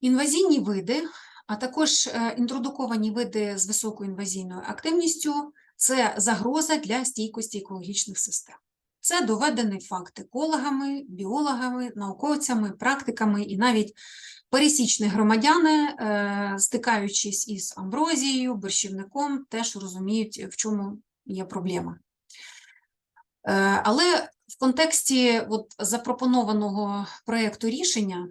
Інвазійні види, а також е, інтродуковані види з високою інвазійною активністю це загроза для стійкості екологічних систем. Це доведений факт екологами, біологами, науковцями, практиками і навіть пересічні громадяни, е, стикаючись із амброзією, борщівником, теж розуміють, в чому є проблема. Е, Але в контексті от запропонованого проєкту рішення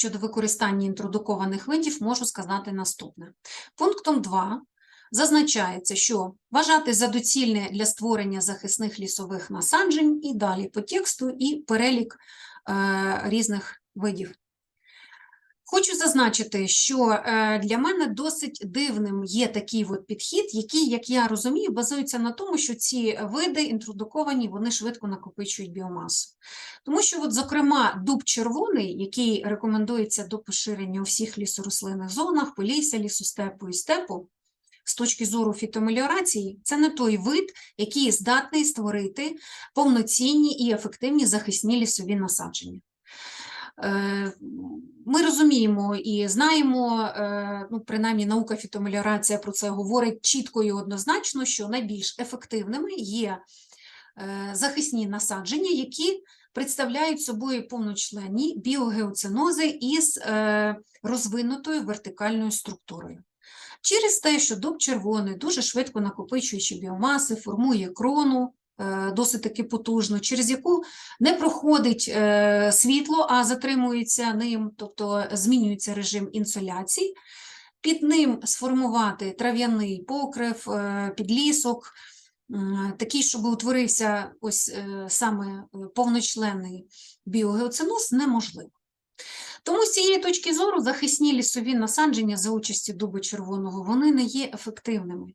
щодо використання інтродукованих видів можу сказати наступне. Пунктом 2 зазначається, що вважати за доцільне для створення захисних лісових насаджень і далі по тексту і перелік е, різних видів. Хочу зазначити, що е, для мене досить дивним є такий от підхід, який, як я розумію, базується на тому, що ці види інтродуковані, вони швидко накопичують біомасу. Тому що, от, зокрема, дуб червоний, який рекомендується до поширення у всіх лісорослинних зонах, полісся, лісостепу і степу, з точки зору фітомеліорації, це не той вид, який здатний створити повноцінні і ефективні захисні лісові насадження. Е, Ми розуміємо і знаємо, е, ну, принаймні наука фітомеліорація про це говорить чітко і однозначно, що найбільш ефективними є е, захисні насадження, які представляють собою повночленні біогеоцинози із розвинутою вертикальною структурою. Через те, що дуб червоний дуже швидко накопичуючи біомаси, формує крону досить таки потужно, через яку не проходить е, світло, а затримується ним, тобто змінюється режим інсоляції. Під ним сформувати трав'яний покрив, е, підлісок, такий, щоб утворився ось е, саме е, повночленний біогеоциноз, неможливо. Тому з цієї точки зору захисні лісові насадження за участі дуба червоного вони не є ефективними.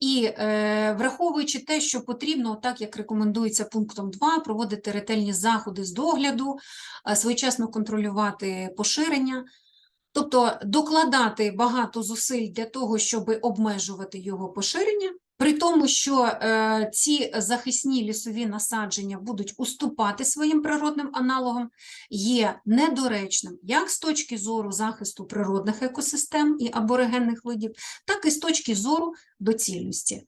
І е, враховуючи те, що потрібно, так як рекомендується пунктом 2, проводити ретельні заходи з догляду, е, своєчасно контролювати поширення, тобто докладати багато зусиль для того, щоб обмежувати його поширення. При тому, що е, ці захисні лісові насадження будуть уступати своїм природним аналогам, є недоречним як з точки зору захисту природних екосистем і аборигенних видів, так і з точки зору доцільності.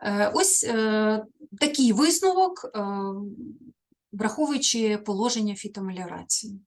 Е, ось е, такий висновок, е, враховуючи положення фітомеліорації.